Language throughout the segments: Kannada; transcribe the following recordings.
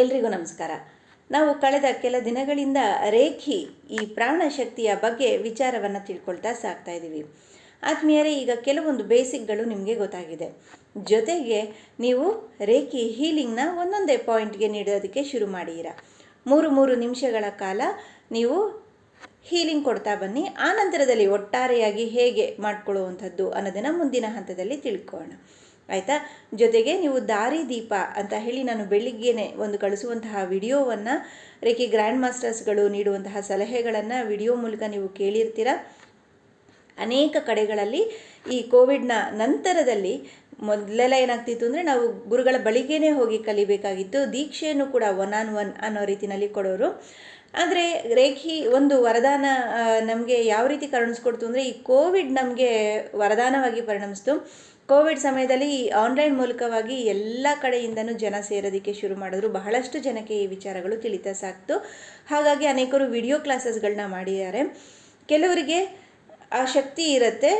ಎಲ್ರಿಗೂ ನಮಸ್ಕಾರ. ನಾವು ಕಳೆದ ಕೆಲ ದಿನಗಳಿಂದ ರೇಖಿ ಈ ಪ್ರಾಣಶಕ್ತಿಯ ಬಗ್ಗೆ ವಿಚಾರವನ್ನು ತಿಳ್ಕೊಳ್ತಾ ಸಾಕ್ತಾ ಇದ್ದೀವಿ ಆತ್ಮೀಯರೇ, ಈಗ ಕೆಲವೊಂದು ಬೇಸಿಕ್ಗಳು ನಿಮಗೆ ಗೊತ್ತಾಗಿದೆ. ಜೊತೆಗೆ ನೀವು ರೇಖಿ ಹೀಲಿಂಗ್ನ ಒಂದೊಂದೇ ಪಾಯಿಂಟ್ಗೆ ನೀಡೋದಕ್ಕೆ ಶುರು ಮಾಡಿದ್ದೀರಾ ಮೂರು ಮೂರು ನಿಮಿಷಗಳ ಕಾಲ ನೀವು ಹೀಲಿಂಗ್ ಕೊಡ್ತಾ ಬನ್ನಿ. ಆ ನಂತರದಲ್ಲಿ ಒಟ್ಟಾರೆಯಾಗಿ ಹೇಗೆ ಮಾಡ್ಕೊಳ್ಳುವಂಥದ್ದು ಅನ್ನೋದನ್ನು ಮುಂದಿನ ಹಂತದಲ್ಲಿ ತಿಳ್ಕೊಳ್ಳೋಣ. ಆಯಿತಾ? ಜೊತೆಗೆ ನೀವು ದಾರಿ ದೀಪ ಅಂತ ಹೇಳಿ ನಾನು ಬೆಳಿಗ್ಗೆನೆ ಒಂದು ಕಳಿಸುವಂತಹ ವಿಡಿಯೋವನ್ನು ರೇಖೆ ಗ್ರ್ಯಾಂಡ್ ಮಾಸ್ಟರ್ಸ್ಗಳು ನೀಡುವಂತಹ ಸಲಹೆಗಳನ್ನು ವಿಡಿಯೋ ಮೂಲಕ ನೀವು ಕೇಳಿರ್ತೀರ? ಅನೇಕ ಕಡೆಗಳಲ್ಲಿ ಈ ಕೋವಿಡ್ನ ನಂತರದಲ್ಲಿ ಮೊದಲೆಲ್ಲ ಏನಾಗ್ತಿತ್ತು ಅಂದರೆ ನಾವು ಗುರುಗಳ ಬಳಿಗೇನೆ ಹೋಗಿ ಕಲಿಬೇಕಾಗಿತ್ತು. ದೀಕ್ಷೆಯನ್ನು ಕೂಡ ಒನ್ ಆನ್ ಒನ್ ಅನ್ನೋ ರೀತಿಯಲ್ಲಿ ಕೊಡೋರು. ಆದರೆ ರೇಖಿ, ಒಂದು ವರದಾನ ನಮಗೆ ಯಾವ ರೀತಿ ಕರುಣಿಸ್ಕೊಡ್ತು ಅಂದರೆ ಈ ಕೋವಿಡ್ ನಮಗೆ ವರದಾನವಾಗಿ ಪರಿಣಮಿಸ್ತು. ಕೋವಿಡ್ ಸಮಯದಲ್ಲಿ ಆನ್ಲೈನ್ ಮೂಲಕವಾಗಿ ಎಲ್ಲ ಕಡೆಯಿಂದನೂ ಜನ ಸೇರೋದಕ್ಕೆ ಶುರು ಮಾಡಿದ್ರು. ಬಹಳಷ್ಟು ಜನಕ್ಕೆ ಈ ವಿಚಾರಗಳು ತಿಳಿತಾ ಸಾಕ್ತು. ಹಾಗಾಗಿ ಅನೇಕರು ವಿಡಿಯೋ ಕ್ಲಾಸಸ್ಗಳನ್ನ ಮಾಡಿದ್ದಾರೆ. ಕೆಲವರಿಗೆ ಆ ಶಕ್ತಿ ಇರುತ್ತೆ.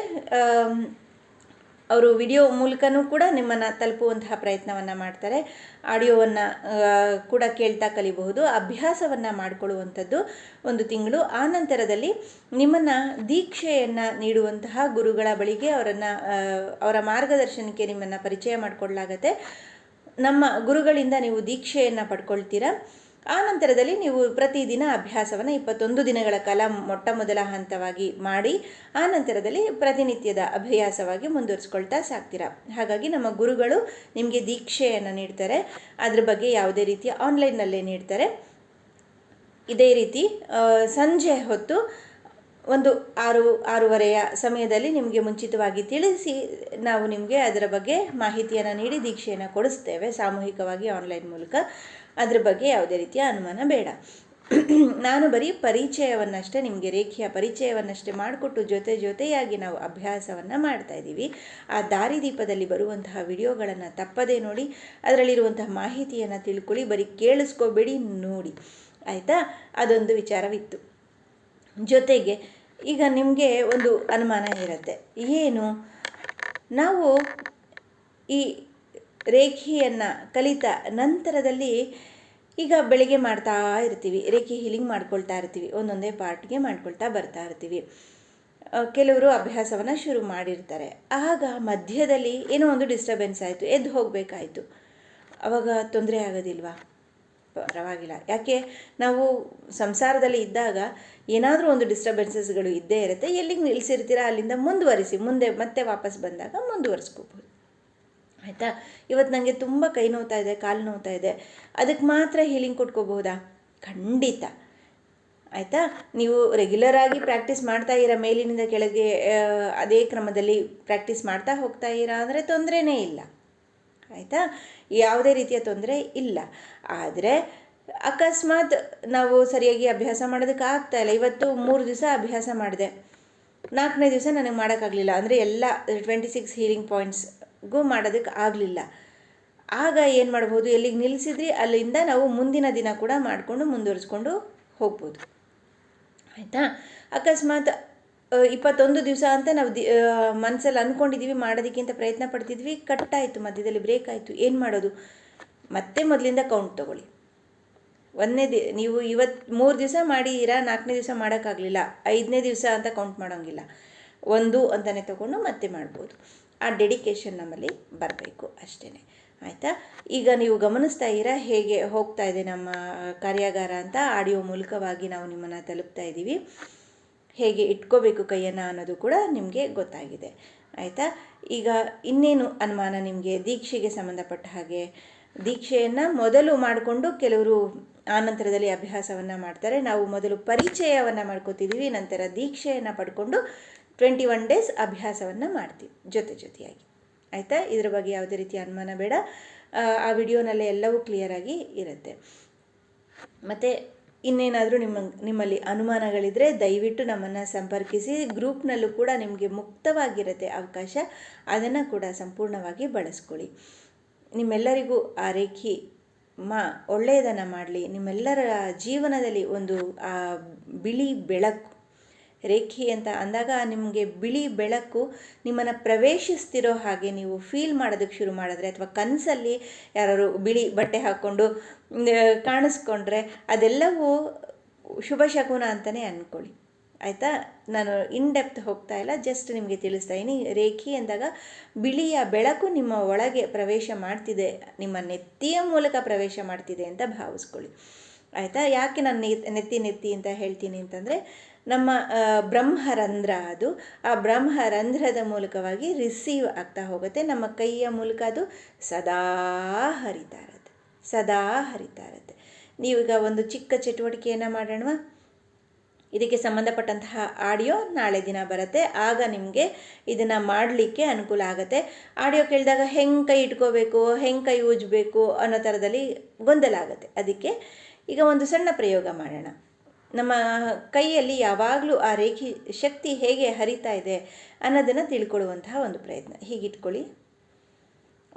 ಅವರು ವಿಡಿಯೋ ಮೂಲಕನೂ ಕೂಡ ನಿಮ್ಮನ್ನು ತಲುಪುವಂತಹ ಪ್ರಯತ್ನವನ್ನು ಮಾಡ್ತಾರೆ. ಆಡಿಯೋವನ್ನು ಕೂಡ ಕೇಳ್ತಾ ಕಲಿಬಹುದು. ಅಭ್ಯಾಸವನ್ನು ಮಾಡಿಕೊಳ್ಳುವಂಥದ್ದು ಒಂದು ತಿಂಗಳು. ಆ ನಂತರದಲ್ಲಿ ನಿಮ್ಮನ್ನು ದೀಕ್ಷೆಯನ್ನು ನೀಡುವಂತಹ ಗುರುಗಳ ಬಳಿಗೆ ಅವರನ್ನು ಅವರ ಮಾರ್ಗದರ್ಶನಕ್ಕೆ ನಿಮ್ಮನ್ನು ಪರಿಚಯ ಮಾಡಿಕೊಳ್ಳಲಾಗತ್ತೆ. ನಮ್ಮ ಗುರುಗಳಿಂದ ನೀವು ದೀಕ್ಷೆಯನ್ನು ಪಡ್ಕೊಳ್ತೀರಾ? ಆ ನಂತರದಲ್ಲಿ ನೀವು ಪ್ರತಿದಿನ ಅಭ್ಯಾಸವನ್ನು ಇಪ್ಪತ್ತೊಂದು ದಿನಗಳ ಕಾಲ ಮೊಟ್ಟ ಮೊದಲ ಹಂತವಾಗಿ ಮಾಡಿ, ಆ ನಂತರದಲ್ಲಿ ಪ್ರತಿನಿತ್ಯದ ಅಭ್ಯಾಸವಾಗಿ ಮುಂದುವರಿಸ್ಕೊಳ್ತಾ ಸಾಕ್ತೀರಾ? ಹಾಗಾಗಿ ನಮ್ಮ ಗುರುಗಳು ನಿಮಗೆ ದೀಕ್ಷೆಯನ್ನು ನೀಡ್ತಾರೆ. ಅದ್ರ ಬಗ್ಗೆ ಯಾವುದೇ ರೀತಿಯ ಆನ್ಲೈನ್ನಲ್ಲೇ ನೀಡ್ತಾರೆ. ಇದೇ ರೀತಿ ಸಂಜೆ ಹೊತ್ತು ಒಂದು ಆರು, ಆರೂವರೆಯ ಸಮಯದಲ್ಲಿ ನಿಮಗೆ ಮುಂಚಿತವಾಗಿ ತಿಳಿಸಿ ನಾವು ನಿಮಗೆ ಅದರ ಬಗ್ಗೆ ಮಾಹಿತಿಯನ್ನು ನೀಡಿ ದೀಕ್ಷೆಯನ್ನು ಕೊಡಿಸ್ತೇವೆ ಸಾಮೂಹಿಕವಾಗಿ ಆನ್ಲೈನ್ ಮೂಲಕ. ಅದ್ರ ಬಗ್ಗೆ ಯಾವುದೇ ರೀತಿಯ ಅನುಮಾನ ಬೇಡ. ನಾನು ಬರೀ ಪರಿಚಯವನ್ನಷ್ಟೇ, ನಿಮಗೆ ರೇಖೆಯ ಪರಿಚಯವನ್ನಷ್ಟೇ ಮಾಡಿಕೊಟ್ಟು ಜೊತೆ ಜೊತೆಯಾಗಿ ನಾವು ಅಭ್ಯಾಸವನ್ನು ಮಾಡ್ತಾ ಇದ್ದೀವಿ. ಆ ದಾರಿದೀಪದಲ್ಲಿ ಬರುವಂತಹ ವಿಡಿಯೋಗಳನ್ನು ತಪ್ಪದೇ ನೋಡಿ, ಅದರಲ್ಲಿರುವಂತಹ ಮಾಹಿತಿಯನ್ನು ತಿಳ್ಕೊಳ್ಳಿ, ಬರೀ ಕೇಳಿಸ್ಕೋಬೇಡಿ, ನೋಡಿ. ಆಯಿತಾ? ಅದೊಂದು ವಿಚಾರವಿತ್ತು. ಜೊತೆಗೆ ಈಗ ನಿಮಗೆ ಒಂದು ಅನುಮಾನ ಇರುತ್ತೆ. ಏನು? ನಾವು ಈ ರೇಖೆಯನ್ನು ಕಲಿತ ನಂತರದಲ್ಲಿ ಈಗ ಬೆಳಿಗ್ಗೆ ಮಾಡ್ತಾ ಇರ್ತೀವಿ. ರೇಖೆ ಹೀಲಿಂಗ್ ಮಾಡ್ಕೊಳ್ತಾ ಇರ್ತೀವಿ. ಒಂದೊಂದೇ ಪಾರ್ಟ್ಗೆ ಮಾಡ್ಕೊಳ್ತಾ ಬರ್ತಾ ಇರ್ತೀವಿ. ಕೆಲವರು ಅಭ್ಯಾಸವನ್ನು ಶುರು ಮಾಡಿರ್ತಾರೆ. ಆಗ ಮಧ್ಯದಲ್ಲಿ ಏನೋ ಒಂದು ಡಿಸ್ಟರ್ಬೆನ್ಸ್ ಆಯಿತು. ಎದ್ದು ಹೋಗಬೇಕಾಯಿತು. ಅವಾಗ ತೊಂದರೆ ಆಗೋದಿಲ್ವಾ? ಪರವಾಗಿಲ್ಲ. ಯಾಕೆ? ನಾವು ಸಂಸಾರದಲ್ಲಿ ಇದ್ದಾಗ ಏನಾದರೂ ಒಂದು ಡಿಸ್ಟರ್ಬೆನ್ಸಸ್ಗಳು ಇದ್ದೇ ಇರುತ್ತೆ. ಎಲ್ಲಿಗೆ ನಿಲ್ಲಿಸಿರ್ತೀರ ಅಲ್ಲಿಂದ ಮುಂದುವರಿಸಿ, ಮುಂದೆ ಮತ್ತೆ ವಾಪಸ್ ಬಂದಾಗ ಮುಂದುವರಿಸ್ಕೋಬೋದು. ಆಯಿತಾ? ಇವತ್ತು ನನಗೆ ತುಂಬ ಕೈ ನೋವ್ತಾ ಇದೆ, ಕಾಲು ನೋವ್ತಾ ಇದೆ. ಅದಕ್ಕೆ ಮಾತ್ರ ಹೀಲಿಂಗ್ ಕೊಟ್ಕೋಬಹುದಾ ಖಂಡಿತ. ಆಯಿತಾ? ನೀವು ರೆಗ್ಯುಲರ್ ಆಗಿ ಪ್ರಾಕ್ಟೀಸ್ ಮಾಡ್ತಾ ಇರೋ, ಮೇಲಿನಿಂದ ಕೆಳಗೆ ಅದೇ ಕ್ರಮದಲ್ಲಿ ಪ್ರಾಕ್ಟೀಸ್ ಮಾಡ್ತಾ ಹೋಗ್ತಾ ಇರಾ ಅಂದರೆ ತೊಂದರೆನೇ ಇಲ್ಲ. ಆಯಿತಾ? ಯಾವುದೇ ರೀತಿಯ ತೊಂದರೆ ಇಲ್ಲ. ಆದರೆ ಅಕಸ್ಮಾತ್ ನಾವು ಸರಿಯಾಗಿ ಅಭ್ಯಾಸ ಮಾಡೋದಕ್ಕೆ ಆಗ್ತಾ ಇಲ್ಲ. ಇವತ್ತು ಮೂರು ದಿವಸ ಅಭ್ಯಾಸ ಮಾಡಿದೆ. ನಾಲ್ಕನೇ ದಿವಸ ನನಗೆ ಮಾಡೋಕ್ಕಾಗಲಿಲ್ಲ. ಅಂದರೆ ಎಲ್ಲ ಟ್ವೆಂಟಿ ಸಿಕ್ಸ್ ಹೀಲಿಂಗ್ ಪಾಯಿಂಟ್ಸ್ಗೂ ಮಾಡೋದಕ್ಕೆ ಆಗಲಿಲ್ಲ. ಆಗ ಏನು ಮಾಡ್ಬೋದು? ಎಲ್ಲಿಗೆ ನಿಲ್ಲಿಸಿದ್ರಿ ಅಲ್ಲಿಂದ ನಾವು ಮುಂದಿನ ದಿನ ಕೂಡ ಮಾಡಿಕೊಂಡು ಮುಂದುವರಿಸ್ಕೊಂಡು ಹೋಗ್ಬೋದು. ಆಯಿತಾ? ಅಕಸ್ಮಾತ್ ಇಪ್ಪತ್ತೊಂದು ದಿವಸ ಅಂತ ನಾವು ದಿ ಮನಸ್ಸಲ್ಲಿ ಅಂದ್ಕೊಂಡಿದ್ದೀವಿ ಮಾಡೋದಕ್ಕಿಂತ ಪ್ರಯತ್ನ ಪಡ್ತಿದ್ವಿ. ಕಟ್ಟಾಯಿತು, ಮಧ್ಯದಲ್ಲಿ ಬ್ರೇಕ್ ಆಯಿತು. ಏನು ಮಾಡೋದು? ಮತ್ತೆ ಮೊದಲಿಂದ ಕೌಂಟ್ ತೊಗೊಳ್ಳಿ. ಒಂದನೇ ದಿ, ನೀವು ಇವತ್ತು ಮೂರು ದಿವಸ ಮಾಡಿದ್ದೀರಾ ನಾಲ್ಕನೇ ದಿವಸ ಮಾಡೋಕ್ಕಾಗಲಿಲ್ಲ. ಐದನೇ ದಿವಸ ಅಂತ ಕೌಂಟ್ ಮಾಡೋಂಗಿಲ್ಲ. ಒಂದು ಅಂತಲೇ ತೊಗೊಂಡು ಮತ್ತೆ ಮಾಡ್ಬೋದು. ಆ ಡೆಡಿಕೇಶನ್ ನಮ್ಮಲ್ಲಿ ಬರಬೇಕು ಅಷ್ಟೇ ಆಯಿತಾ? ಈಗ ನೀವು ಗಮನಿಸ್ತಾ ಇದ್ದೀರಾ, ಹೇಗೆ ಹೋಗ್ತಾ ಇದೆ ನಮ್ಮ ಕಾರ್ಯಾಗಾರ ಅಂತ ಆಡಿಯೋ ಮೂಲಕವಾಗಿ ನಾವು ನಿಮ್ಮನ್ನು ತಲುಪ್ತಾ ಇದ್ದೀವಿ. ಹೇಗೆ ಇಟ್ಕೋಬೇಕು ಕೈಯನ್ನು ಅನ್ನೋದು ಕೂಡ ನಿಮಗೆ ಗೊತ್ತಾಗಿದೆ. ಆಯಿತಾ? ಈಗ ಇನ್ನೇನು ಅನುಮಾನ ನಿಮಗೆ ದೀಕ್ಷೆಗೆ ಸಂಬಂಧಪಟ್ಟ ಹಾಗೆ? ದೀಕ್ಷೆಯನ್ನು ಮೊದಲು ಮಾಡಿಕೊಂಡು ಕೆಲವರು ಆನಂತರದಲ್ಲಿ ಅಭ್ಯಾಸವನ್ನು ಮಾಡ್ತಾರೆ. ನಾವು ಮೊದಲು ಪರಿಚಯವನ್ನು ಮಾಡ್ಕೋತಿದ್ದೀವಿ, ನಂತರ ದೀಕ್ಷೆಯನ್ನು ಪಡ್ಕೊಂಡು ಟ್ವೆಂಟಿ ಒನ್ ಡೇಸ್ ಅಭ್ಯಾಸವನ್ನು ಮಾಡ್ತೀವಿ, ಜೊತೆ ಜೊತೆಯಾಗಿ. ಆಯಿತಾ? ಇದರ ಬಗ್ಗೆ ಯಾವುದೇ ರೀತಿಯ ಅನುಮಾನ ಬೇಡ. ಆ ವಿಡಿಯೋನಲ್ಲೇ ಎಲ್ಲವೂ ಕ್ಲಿಯರಾಗಿ ಇರುತ್ತೆ. ಮತ್ತು ಇನ್ನೇನಾದರೂ ನಿಮ್ಮ, ನಿಮ್ಮಲ್ಲಿ ಅನುಮಾನಗಳಿದ್ದರೆ ದಯವಿಟ್ಟು ನಮ್ಮನ್ನು ಸಂಪರ್ಕಿಸಿ. ಗ್ರೂಪ್ನಲ್ಲೂ ಕೂಡ ನಿಮಗೆ ಮುಕ್ತವಾಗಿರುತ್ತೆ ಅವಕಾಶ. ಅದನ್ನು ಕೂಡ ಸಂಪೂರ್ಣವಾಗಿ ಬಳಸ್ಕೊಳ್ಳಿ. ನಿಮ್ಮೆಲ್ಲರಿಗೂ ಆ ರೇಖಿ ಮಾ, ಒಳ್ಳೆಯದನ್ನು ಮಾಡಲಿ. ನಿಮ್ಮೆಲ್ಲರ ಜೀವನದಲ್ಲಿ ಒಂದು, ಆ, ಬಿಳಿ ಬೆಳಕು ರೇಖಿ ಅಂತ ಅಂದಾಗ ನಿಮಗೆ ಬಿಳಿ ಬೆಳಕು ನಿಮ್ಮನ್ನು ಪ್ರವೇಶಿಸ್ತಿರೋ ಹಾಗೆ ನೀವು ಫೀಲ್ ಮಾಡೋದಕ್ಕೆ ಶುರು ಮಾಡಿದ್ರೆ ಅಥವಾ ಕನಸಲ್ಲಿ ಯಾರು ಬಿಳಿ ಬಟ್ಟೆ ಹಾಕ್ಕೊಂಡು ಕಾಣಿಸ್ಕೊಂಡ್ರೆ ಅದೆಲ್ಲವೂ ಶುಭ ಶಕುನ ಅಂತಲೇ ಅಂದ್ಕೊಳ್ಳಿ ಆಯಿತಾ? ನಾನು ಇನ್ ಡೆಪ್ತ್ ಹೋಗ್ತಾ ಇಲ್ಲ ಜಸ್ಟ್ ನಿಮಗೆ ತಿಳಿಸ್ತಾ ಇದ್ದೀನಿ ರೇಖಿ ಅಂದಾಗ ಬಿಳಿಯ ಬೆಳಕು ನಿಮ್ಮ ಒಳಗೆ ಪ್ರವೇಶ ಮಾಡ್ತಿದೆ, ನಿಮ್ಮ ನೆತ್ತಿಯ ಮೂಲಕ ಪ್ರವೇಶ ಮಾಡ್ತಿದೆ ಅಂತ ಭಾವಿಸ್ಕೊಳ್ಳಿ. ಆಯಿತಾ? ಯಾಕೆ ನಾನು ನೆತ್ತಿ ನೆತ್ತಿ ಅಂತ ಹೇಳ್ತೀನಿ ಅಂತಂದರೆ ನಮ್ಮ ಬ್ರಹ್ಮರಂಧ್ರ ಅದು. ಆ ಬ್ರಹ್ಮರಂಧ್ರದ ಮೂಲಕವಾಗಿ ರಿಸೀವ್ ಆಗ್ತಾ ಹೋಗುತ್ತೆ. ನಮ್ಮ ಕೈಯ ಮೂಲಕ ಅದು ಸದಾ ಹರಿತಾ ಇರುತ್ತೆ. ಸದಾ ಹರಿತಾ ಇರುತ್ತೆ. ನೀವೀಗ ಒಂದು ಚಿಕ್ಕ ಚಟುವಟಿಕೆಯನ್ನು ಮಾಡೋಣವಾ? ಇದಕ್ಕೆ ಸಂಬಂಧಪಟ್ಟಂತಹ ಆಡಿಯೋ ನಾಳೆ ದಿನ ಬರುತ್ತೆ. ಆಗ ನಿಮಗೆ ಇದನ್ನು ಮಾಡಲಿಕ್ಕೆ ಅನುಕೂಲ ಆಗುತ್ತೆ. ಆಡಿಯೋ ಕೇಳಿದಾಗ ಹೆಂಗೆ ಕೈ ಇಟ್ಕೋಬೇಕು, ಹೆಂಗೆ ಕೈ ಉಜ್ಬೇಕು ಅನ್ನೋ ಥರದಲ್ಲಿ ಗೊಂದಲ ಆಗುತ್ತೆ. ಅದಕ್ಕೆ ಈಗ ಒಂದು ಸಣ್ಣ ಪ್ರಯೋಗ ಮಾಡೋಣ. ನಮ್ಮ ಕೈಯಲ್ಲಿ ಯಾವಾಗಲೂ ಆ ರೇಖಿ ಶಕ್ತಿ ಹೇಗೆ ಹರಿತಾ ಇದೆ ಅನ್ನೋದನ್ನು ತಿಳ್ಕೊಳ್ಳುವಂತಹ ಒಂದು ಪ್ರಯತ್ನ. ಹೀಗಿಟ್ಕೊಳ್ಳಿ.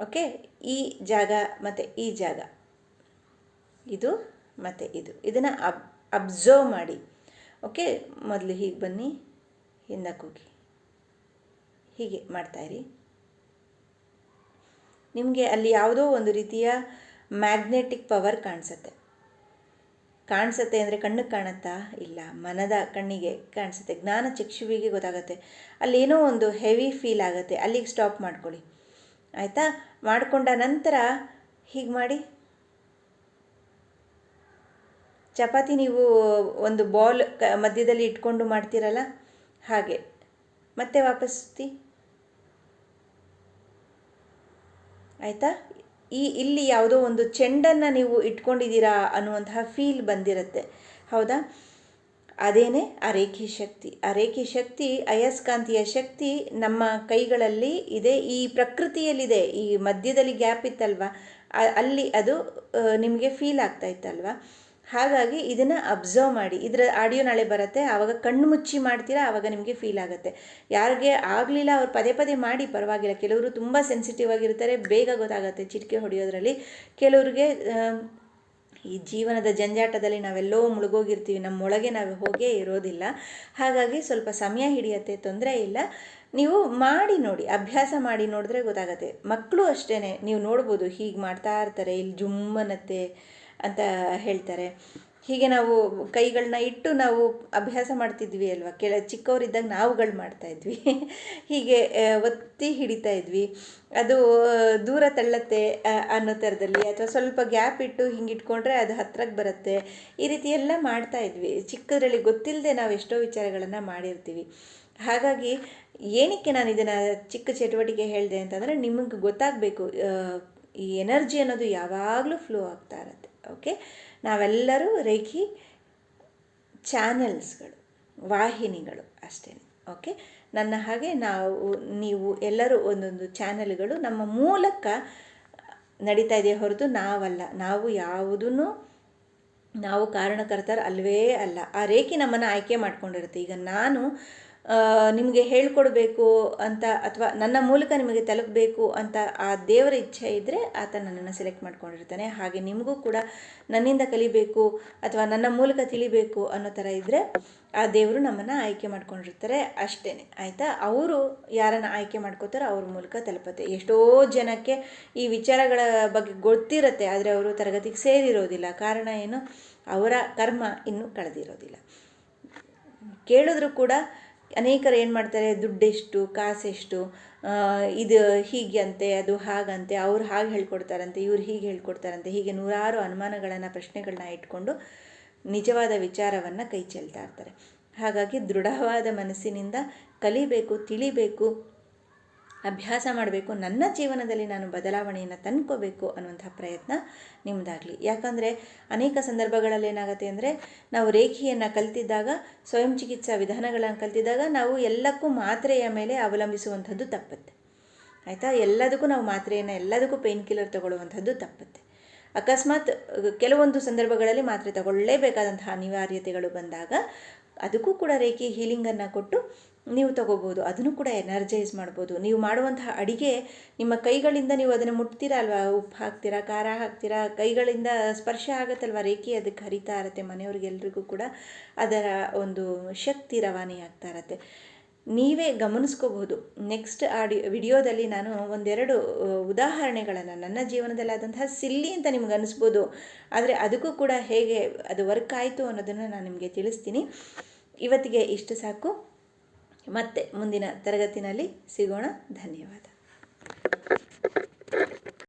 ಓಕೆ? ಈ ಜಾಗ ಮತ್ತು ಈ ಜಾಗ. ಇದು ಮತ್ತು ಇದು. ಇದನ್ನು ಅಬ್, ಅಬ್ಸರ್ವ್ ಮಾಡಿ. ಓಕೆ? ಮೊದಲು ಹೀಗೆ ಬನ್ನಿ. ಹಿಂದಕ್ಕೆ ಕೂಗಿ. ಹೀಗೆ ಮಾಡ್ತಾಯಿರಿ ನಿಮಗೆ ಅಲ್ಲಿ ಯಾವುದೋ ಒಂದು ರೀತಿಯ ಮ್ಯಾಗ್ನೆಟಿಕ್ ಪವರ್ ಕಾಣಿಸುತ್ತೆ. ಕಾಣಿಸುತ್ತೆ ಅಂದರೆ ಕಣ್ಣಿಗೆ ಕಾಣುತ್ತಾ? ಇಲ್ಲ. ಮನದ ಕಣ್ಣಿಗೆ ಕಾಣಿಸುತ್ತೆ. ಜ್ಞಾನ ಚಕ್ಷುವಿಗೆ ಗೊತ್ತಾಗುತ್ತೆ. ಅಲ್ಲೇನೋ ಒಂದು ಹೆವಿ ಫೀಲ್ ಆಗುತ್ತೆ. ಅಲ್ಲಿಗೆ ಸ್ಟಾಪ್ ಮಾಡ್ಕೊಳ್ಳಿ. ಆಯಿತಾ? ಮಾಡಿಕೊಂಡ ನಂತರ ಹೀಗೆ ಮಾಡಿ. ಚಪಾತಿ ನೀವು ಒಂದು ಬಾಲ್ ಕ ಮಧ್ಯದಲ್ಲಿ ಇಟ್ಕೊಂಡು ಮಾಡ್ತೀರಲ್ಲ? ಹಾಗೆ. ಮತ್ತೆ ವಾಪಸ್ತಿ ಆಯಿತಾ? ಈ ಇಲ್ಲಿ ಯಾವುದೋ ಒಂದು ಚೆಂಡನ್ನು ನೀವು ಇಟ್ಕೊಂಡಿದ್ದೀರಾ ಅನ್ನುವಂತಹ ಫೀಲ್ ಬಂದಿರುತ್ತೆ. ಹೌದಾ? ಅದೇನೇ? ಆ ರೇಖಿ ಶಕ್ತಿ. ಆ ರೇಖಿ ಶಕ್ತಿ, ಅಯಸ್ಕಾಂತೀಯ ಶಕ್ತಿ ನಮ್ಮ ಕೈಗಳಲ್ಲಿ ಇದೆ. ಈ ಪ್ರಕೃತಿಯಲ್ಲಿದೆ. ಈ ಮಧ್ಯದಲ್ಲಿ ಗ್ಯಾಪ್ ಇತ್ತಲ್ವ? ಅಲ್ಲಿ ಅದು ನಿಮಗೆ ಫೀಲ್ ಆಗ್ತಾ ಇತ್ತಲ್ವ? ಹಾಗಾಗಿ ಇದನ್ನು ಅಬ್ಸರ್ವ್ ಮಾಡಿ. ಇದರ ಆಡಿಯೋ ನಾಳೆ ಬರುತ್ತೆ, ಆವಾಗ ಕಣ್ಣು ಮುಚ್ಚಿ ಮಾಡ್ತೀರಾ, ಆವಾಗ ನಿಮಗೆ ಫೀಲ್ ಆಗುತ್ತೆ. ಯಾರಿಗೆ ಆಗಲಿಲ್ಲ ಅವ್ರು ಪದೇ ಪದೇ ಮಾಡಿ, ಪರವಾಗಿಲ್ಲ. ಕೆಲವರು ತುಂಬ ಸೆನ್ಸಿಟಿವ್ ಆಗಿರ್ತಾರೆ, ಬೇಗ ಗೊತ್ತಾಗುತ್ತೆ ಚಿಟಿಕೆ ಹೊಡೆಯೋದ್ರಲ್ಲಿ. ಕೆಲವ್ರಿಗೆ ಈ ಜೀವನದ ಜಂಜಾಟದಲ್ಲಿ ನಾವೆಲ್ಲೋ ಮುಳುಗೋಗಿರ್ತೀವಿ, ನಮ್ಮೊಳಗೆ ನಾವು ಹೋಗೇ ಇರೋದಿಲ್ಲ. ಹಾಗಾಗಿ ಸ್ವಲ್ಪ ಸಮಯ ಹಿಡಿಯತ್ತೆ, ತೊಂದರೆ ಇಲ್ಲ. ನೀವು ಮಾಡಿ ನೋಡಿ, ಅಭ್ಯಾಸ ಮಾಡಿ ನೋಡಿದ್ರೆ ಗೊತ್ತಾಗತ್ತೆ. ಮಕ್ಕಳು ಅಷ್ಟೇ ನೀವು ನೋಡ್ಬೋದು ಹೀಗೆ ಮಾಡ್ತಾ ಇರ್ತಾರೆ, ಇಲ್ಲಿ ಜುಮ್ಮನತ್ತೆ ಅಂತ ಹೇಳ್ತಾರೆ. ಹೀಗೆ ನಾವು ಕೈಗಳನ್ನ ಇಟ್ಟು ನಾವು ಅಭ್ಯಾಸ ಮಾಡ್ತಿದ್ವಿ ಅಲ್ವಾ? ಕೆಳ ಚಿಕ್ಕವರಿದ್ದಾಗ ನಾವುಗಳು ಮಾಡ್ತಾ ಇದ್ವಿ. ಹೀಗೆ ಒತ್ತಿ ಹಿಡಿತಾ ಇದ್ವಿ. ಅದು ದೂರ ತಳ್ಳತ್ತೆ ಅನ್ನೋ ಥರದಲ್ಲಿ ಅಥವಾ ಸ್ವಲ್ಪ ಗ್ಯಾಪ್ ಇಟ್ಟು ಹಿಂಗೆ ಇಟ್ಕೊಂಡ್ರೆ ಅದು ಹತ್ರಕ್ಕೆ ಬರುತ್ತೆ. ಈ ರೀತಿ ಎಲ್ಲ ಮಾಡ್ತಾ ಇದ್ವಿ. ಚಿಕ್ಕದ್ರಲ್ಲಿ ಗೊತ್ತಿಲ್ಲದೆ ನಾವು ಎಷ್ಟೋ ವಿಚಾರಗಳನ್ನು ಮಾಡಿರ್ತೀವಿ. ಹಾಗಾಗಿ ಏನಕ್ಕೆ ನಾನು ಇದನ್ನು ಚಿಕ್ಕ ಚಟುವಟಿಕೆ ಹೇಳಿದೆ ಅಂತಂದರೆ ನಿಮಗೆ ಗೊತ್ತಾಗಬೇಕು ಈ ಎನರ್ಜಿ ಅನ್ನೋದು ಯಾವಾಗಲೂ ಫ್ಲೋ ಆಗ್ತಾ ಇರುತ್ತೆ. ಓಕೆ? ನಾವೆಲ್ಲರೂ ರೇಖಿ ಚಾನೆಲ್ಸ್ಗಳು, ವಾಹಿನಿಗಳು ಅಷ್ಟೇ, ಓಕೆ? ನನ್ನ ಹಾಗೆ ನಾವು, ನೀವು ಎಲ್ಲರೂ ಒಂದೊಂದು ಚಾನೆಲ್ಗಳು ನಮ್ಮ ಮೂಲಕ ನಡೀತಾ ಇದೆ ಹೊರತು ನಾವಲ್ಲ. ನಾವು ಯಾವುದನ್ನು ನಾವು ಕಾರಣಕರ್ತರ ಅಲ್ವೇ ಅಲ್ಲ. ಆ ರೇಖಿ ನಮ್ಮನ್ನು ಆಯ್ಕೆ ಮಾಡ್ಕೊಂಡಿರುತ್ತೆ. ಈಗ ನಾನು ನಿಮಗೆ ಹೇಳ್ಕೊಡ್ಬೇಕು ಅಂತ ಅಥವಾ ನನ್ನ ಮೂಲಕ ನಿಮಗೆ ತಲುಪಬೇಕು ಅಂತ ಆ ದೇವರ ಇಚ್ಛೆ ಇದ್ದರೆ ಆತ ನನ್ನನ್ನು ಸೆಲೆಕ್ಟ್ ಮಾಡ್ಕೊಂಡಿರ್ತಾನೆ. ಹಾಗೆ ನಿಮಗೂ ಕೂಡ ನನ್ನಿಂದ ಕಲಿಬೇಕು ಅಥವಾ ನನ್ನ ಮೂಲಕ ತಿಳಿಬೇಕು ಅನ್ನೋ ಥರ ಇದ್ದರೆ ಆ ದೇವರು ನಮ್ಮನ್ನು ಆಯ್ಕೆ ಮಾಡ್ಕೊಂಡಿರ್ತಾರೆ ಅಷ್ಟೇ ಆಯಿತಾ? ಅವರು ಯಾರನ್ನು ಆಯ್ಕೆ ಮಾಡ್ಕೋತಾರೋ ಅವ್ರ ಮೂಲಕ ತಲುಪತ್ತೆ. ಎಷ್ಟೋ ಜನಕ್ಕೆ ಈ ವಿಚಾರಗಳ ಬಗ್ಗೆ ಗೊತ್ತಿರುತ್ತೆ, ಆದರೆ ಅವರು ತರಗತಿಗೆ ಸೇರಿರೋದಿಲ್ಲ. ಕಾರಣ ಏನು? ಅವರ ಕರ್ಮ ಇನ್ನೂ ಕಳೆದಿರೋದಿಲ್ಲ. ಕೇಳಿದ್ರು ಕೂಡ ಅನೇಕರು ಏನು ಮಾಡ್ತಾರೆ, ದುಡ್ಡೆಷ್ಟು, ಕಾಸೆಷ್ಟು ಇದು ಹೀಗೆ ಅಂತೆ ಅದು ಹಾಗಂತೆ, ಅವ್ರು ಹಾಗೆ ಹೇಳ್ಕೊಡ್ತಾರಂತೆ, ಇವ್ರು ಹೀಗೆ ಹೇಳ್ಕೊಡ್ತಾರಂತೆ, ಹೀಗೆ ನೂರಾರು ಅನುಮಾನಗಳನ್ನು ಪ್ರಶ್ನೆಗಳನ್ನ ಇಟ್ಕೊಂಡು ನಿಜವಾದ ವಿಚಾರವನ್ನು ಕೈ ಚೆಲ್ತಾ ಇರ್ತಾರೆ. ಹಾಗಾಗಿ ದೃಢವಾದ ಮನಸ್ಸಿನಿಂದ ಕಲಿಬೇಕು, ತಿಳಿಬೇಕು ಅಭ್ಯಾಸ ಮಾಡಬೇಕು, ನನ್ನ ಜೀವನದಲ್ಲಿ ನಾನು ಬದಲಾವಣೆಯನ್ನು ತಂದ್ಕೋಬೇಕು ಅನ್ನುವಂಥ ಪ್ರಯತ್ನ ನಿಮ್ಮದಾಗಲಿ ಯಾಕಂದರೆ ಅನೇಕ ಸಂದರ್ಭಗಳಲ್ಲಿ ಏನಾಗುತ್ತೆ ಅಂದರೆ, ನಾವು ರೇಖೆಯನ್ನು ಕಲ್ತಿದ್ದಾಗ, ಸ್ವಯಂ ಚಿಕಿತ್ಸಾ ವಿಧಾನಗಳನ್ನು ಕಲ್ತಿದ್ದಾಗ ನಾವು ಎಲ್ಲಕ್ಕೂ ಮಾತ್ರೆಯ ಮೇಲೆ ಅವಲಂಬಿಸುವಂಥದ್ದು ತಪ್ಪುತ್ತೆ. ಆಯಿತಾ? ಎಲ್ಲದಕ್ಕೂ ನಾವು ಮಾತ್ರೆಯನ್ನು, ಎಲ್ಲದಕ್ಕೂ ಪೇನ್ ಕಿಲ್ಲರ್ ತಗೊಳ್ಳುವಂಥದ್ದು ತಪ್ಪುತ್ತೆ. ಅಕಸ್ಮಾತ್ ಕೆಲವೊಂದು ಸಂದರ್ಭಗಳಲ್ಲಿ ಮಾತ್ರೆ ತಗೊಳ್ಳೇಬೇಕಾದಂತಹ ಅನಿವಾರ್ಯತೆಗಳು ಬಂದಾಗ, ಅದಕ್ಕೂ ಕೂಡ ರೇಖೆ ಹೀಲಿಂಗನ್ನು ಕೊಟ್ಟು ನೀವು ತಗೋಬೋದು, ಅದನ್ನು ಕೂಡ ಎನರ್ಜೈಸ್ ಮಾಡ್ಬೋದು. ನೀವು ಮಾಡುವಂತಹ ಅಡಿಗೆ ನಿಮ್ಮ ಕೈಗಳಿಂದ ನೀವು ಅದನ್ನು ಮುಟ್ತೀರಾ ಅಲ್ವಾ? ಉಪ್ಪು ಹಾಕ್ತೀರಾ, ಖಾರ ಹಾಕ್ತೀರಾ? ಕೈಗಳಿಂದ ಸ್ಪರ್ಶ ಆಗುತ್ತಲ್ವ ರೇಖೆ? ಅದಕ್ಕೆ ಹರಿತಾ ಇರತ್ತೆ, ಮನೆಯವ್ರಿಗೆಲ್ರಿಗೂ ಕೂಡ ಅದರ ಒಂದು ಶಕ್ತಿ ರವಾನೆ ಆಗ್ತಾ ಇರತ್ತೆ. ನೀವೇ ಗಮನಿಸ್ಕೋಬಹುದು. ನೆಕ್ಸ್ಟ್ ಆಡಿಯೋ ವಿಡಿಯೋದಲ್ಲಿ ನಾನು ಒಂದೆರಡು ಉದಾಹರಣೆಗಳನ್ನು ನನ್ನ ಜೀವನದಲ್ಲಿ ಆದಂತಹ ಸಿಲ್ಲಿ ಅಂತ ನಿಮ್ಗೆ ಅನಿಸ್ಬೋದು. ಆದರೆ ಅದಕ್ಕೂ ಕೂಡ ಹೇಗೆ ಅದು ವರ್ಕ್ ಆಯಿತು ಅನ್ನೋದನ್ನು ನಾನು ನಿಮಗೆ ತಿಳಿಸ್ತೀನಿ. ಇವತ್ತಿಗೆ ಇಷ್ಟು ಸಾಕು. ಮತ್ತೆ ಮುಂದಿನ ತರಗತಿನಲ್ಲಿ ಸಿಗೋಣ. ಧನ್ಯವಾದ.